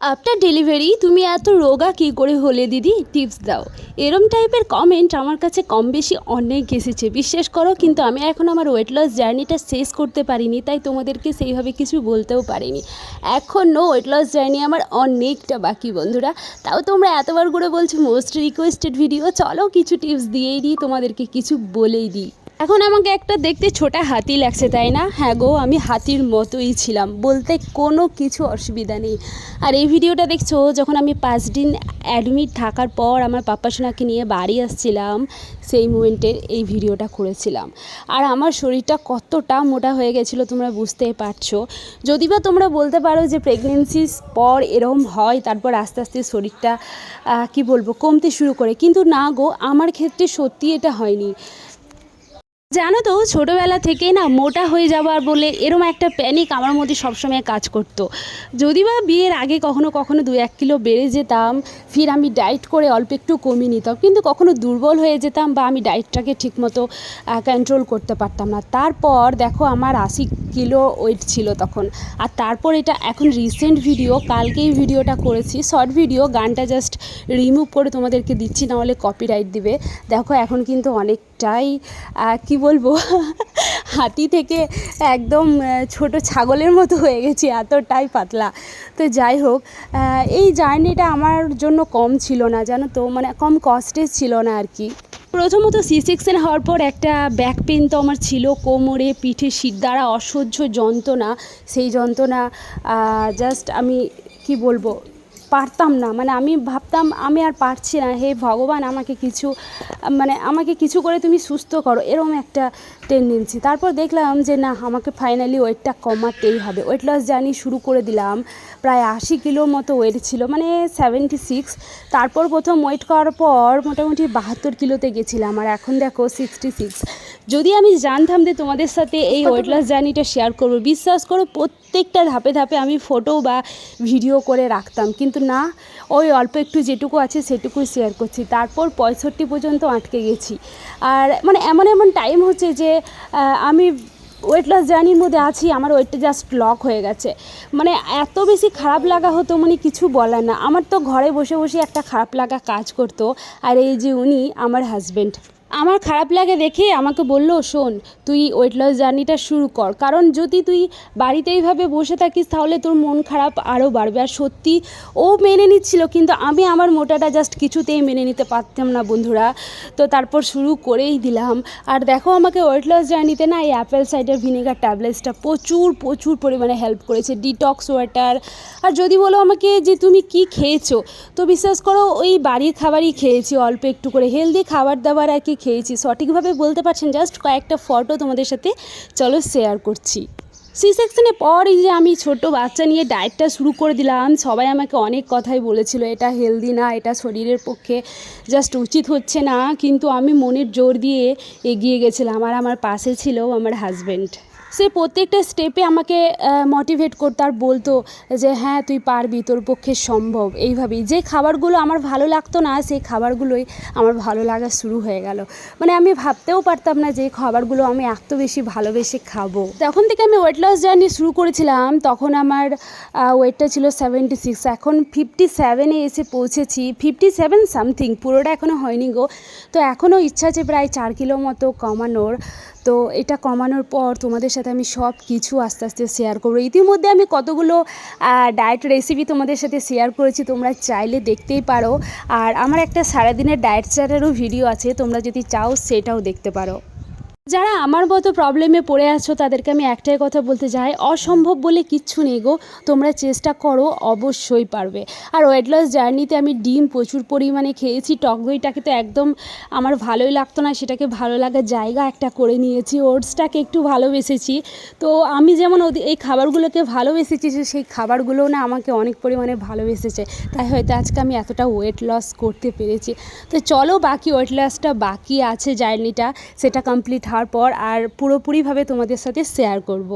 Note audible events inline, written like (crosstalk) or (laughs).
After delivery তুমি এত রোগা কী করে হলে দিদি? টিপস দাও। এরম টাইপের কমেন্ট আমার কাছে কম বেশি অনেক এসেছে। বিশ্বাস করো, কিন্তু আমি এখন আমার ওয়েট লস জার্নিটা শেষ করতে পারিনি, তাই তোমাদেরকে সেইভাবে কিছু বলতেও পারিনি। এখনও ওয়েট লস জার্নি আমার অনেকটা বাকি, বন্ধুরা। তাও তোমরা এতবার করে বলছো মোস্ট রিকোয়েস্টেড ভিডিও চলো কিছু টিপস দিয়েই দিই, তোমাদেরকে কিছু বলেই দিই। এখন আমাকে একটা দেখতে ছোটা হাতি লাগছে, তাই না? হ্যাঁ গো, আমি হাতির মতোই ছিলাম, বলতে কোনো কিছু অসুবিধা নেই। আর এই ভিডিওটা দেখছ, যখন আমি পাঁচ দিন অ্যাডমিট থাকার পর আমার পাপ্পা সোনাকে নিয়ে বাড়ি আসছিলাম, সেই মুমেন্টের এই ভিডিওটা করেছিলাম। আর আমার শরীরটা কতটা মোটা হয়ে গেছিল তোমরা বুঝতেই পারছ? যদি বা তোমরা বলতে পারো যে প্রেগনেন্সির পর এরকম হয়, তারপর আস্তে আস্তে শরীরটা কি বলব, কমতে শুরু করে। কিন্তু না গো, আমার ক্ষেত্রে সত্যি এটা হয়নি। জানো তো, ছোটোবেলা থেকে না মোটা হয়ে যাবার বলে এরম একটা প্যানিক আমার মধ্যে সবসময় কাজ করতো। যদি বা বিয়ের আগে কখনো কখনো দু এক কিলো বেড়ে যেতাম, ফির আমি ডায়েট করে অল্প একটু কমিয়ে নিতাম, কিন্তু কখনো দুর্বল হয়ে যেতাম বা আমি ডায়েটটাকে ঠিকমতো কন্ট্রোল করতে পারতাম না। তারপর দেখো আমার আশি কিলো ওয়েট ছিল তখন। আর তারপর এটা এখন রিসেন্ট ভিডিও কালকেই ভিডিওটা করেছি। শর্ট ভিডিও গানটা জাস্ট রিমুভ করে তোমাদেরকে দিচ্ছি, নাহলে কপিরাইট দিবে। দেখো এখন কিন্তু অনেকটাই কি বলব, (laughs) হাতি থেকে একদম ছোট ছাগলের মতো হয়ে গেছি, এতটাই পাতলা। তো যাই হোক এই জার্নিটা আমার জন্য কম ছিল না, জানো তো মানে কম কস্টেজ ছিল না আর কি। প্রথমত সি সেকশন হওয়ার পর একটা ব্যাক পেন তো আমার ছিল, কোমরে, পিঠে শির দ্বারা অসহ্য যন্ত্রণা, সেই যন্ত্রণা জাস্ট আমি, কি বলব পারতাম না। মানে আমি ভাবতাম, আমি আর পারছি না। হে ভগবান, আমাকে কিছু মানে আমাকে কিছু করে তুমি সুস্থ করো এরকম একটা টেন্ডেন্সি তারপর দেখলাম যে, না, আমাকে ফাইনালি ওয়েটটা কমাতেই হবে। ওয়েট লস জার্নি শুরু করে দিলাম। প্রায় আশি কিলোর মতো ওয়েট ছিল মানে সেভেন্টি সিক্স তারপর প্রথম ওয়েট করার পর মোটামুটি বাহাত্তর কিলোতে গেছিলাম। আর এখন দেখো সিক্সটি সিক্স যদি আমি জানতাম যে তোমাদের সাথে এই ওয়েট লস জার্নিটা শেয়ার করব বিশ্বাস করো প্রত্যেকটা ধাপে ধাপে আমি ফটো বা ভিডিও করে রাখতাম। কিন্তু না ওই অল্প একটু যেটুকু আছে সেটুকুই শেয়ার করছি। তারপর পঁয়ষট্টি পর্যন্ত আটকে গেছি। আর মানে এমন এমন টাইম হচ্ছে যে আমি ওয়েট লস জার্নির মধ্যে আছি আমার ওয়েটটা জাস্ট লক হয়ে গেছে। মানে এত বেশি খারাপ লাগা হতো মানে কিছু বলার না। আমার তো ঘরে বসে বসে একটা খারাপ লাগা কাজ করতো। আর এই যে উনি আমার হাজব্যান্ড আমার খারাপ লাগে দেখে আমাকে বলল, শোন, তুই ওয়েট লস জার্নিটা শুরু কর। কারণ যদি তুই বাড়িতে এইভাবে বসে থাকিস, তাহলে তোর মন খারাপ আরও বাড়বে। আর সত্যি, ও মেনে নিচ্ছিল, কিন্তু আমি আমার মোটাটা জাস্ট কিছুতেই মেনে নিতে পারতাম না, বন্ধুরা। তো তারপর শুরু করেই দিলাম। আর দেখো, আমাকে ওয়েট লস জার্নিতে না এই অ্যাপেল সাইডার ভিনেগার ট্যাবলেটসটা প্রচুর প্রচুর পরিমাণে হেল্প করেছে। ডিটক্স ওয়াটার আর যদি বলো আমাকে যে তুমি কি খেয়েছো, তো বিশ্বাস করো, ওই বাড়ির খাবারই খেয়েছি, অল্প একটু করে। হেলদি খাবার দাবার আর কি খেয়েছি। সঠিকভাবে বলতে পারছেন জাস্ট কয়েকটা ফটো তোমাদের সাথে, চলো শেয়ার করছি। সি সেকশনের পর এই যে আমি ছোট বাচ্চা নিয়ে ডায়েটটা শুরু করে দিলাম, সবাই আমাকে অনেক কথাই বলেছিল, এটা হেলদি না, এটা শরীরের পক্ষে জাস্ট উচিত হচ্ছে না, কিন্তু আমি মনের জোর দিয়ে এগিয়ে গেছিলাম, আর আমার পাশে ছিল আমার হাজব্যান্ড সে প্রত্যেকটা স্টেপে আমাকে মোটিভেট করতো আর বলতো যে হ্যাঁ তুই পারবি, তোর পক্ষে সম্ভব। এইভাবেই। যে খাবারগুলো আমার ভালো লাগতো না সেই খাবারগুলোই আমার ভালো লাগা শুরু হয়ে গেল। মানে আমি ভাবতেও পারতাম না যে খাবারগুলো আমি এত বেশি ভালোবেসে খাব। তখন থেকে আমি ওয়েট লস জার্নি শুরু করেছিলাম। তখন আমার ওয়েটটা ছিল সেভেন্টি সিক্স এখন ফিফটি সেভেনে এসে পৌঁছেছি। ফিফটি সেভেন সামথিং পুরোটা এখনও হয়নি গো। তো এখনও ইচ্ছা আছে প্রায় চার কিলো মতো কমানোর। তো এটা কমানোর পর তোমাদের সাথে আমি সব কিছু আস্তে আস্তে শেয়ার করব। ইতিমধ্যে আমি কতগুলো ডায়েট রেসিপি তোমাদের সাথে শেয়ার করেছি, তোমরা চাইলে দেখতেই পারো। আর আমার একটা সারাদিনের ডায়েট চার্টেরও ভিডিও আছে, তোমরা যদি চাও সেটাও দেখতে পারো। যারা আমার মতো প্রবলেমে পড়ে আছো, তাদেরকে আমি একটাই কথা বলতে চাই, অসম্ভব বলে কিচ্ছু নেই গো, তোমরা চেষ্টা করো, অবশ্যই পারবে। আর ওয়েট লস জার্নিতে আমি ডিম প্রচুর পরিমাণে খেয়েছি, টক দইটাকে তো একদম আমার ভালোই লাগতো না, সেটাকে ভালো লাগার জায়গা একটা করে নিয়েছি, ওটসটাকে একটু ভালোবেসেছি। তো আমি যেমন এই খাবারগুলোকে ভালোবেসেছি সেই খাবারগুলোও না আমাকে অনেক পরিমাণে ভালোবেসেছে। তাই হয়তো আজকে আমি এতটা ওয়েট লস করতে পেরেছি। তো চলো বাকি ওয়েট লসটা বাকি আছে জার্নিটা সেটা কমপ্লিট হওয়ার পর আর পুরোপুরিভাবে তোমাদের সাথে শেয়ার করব।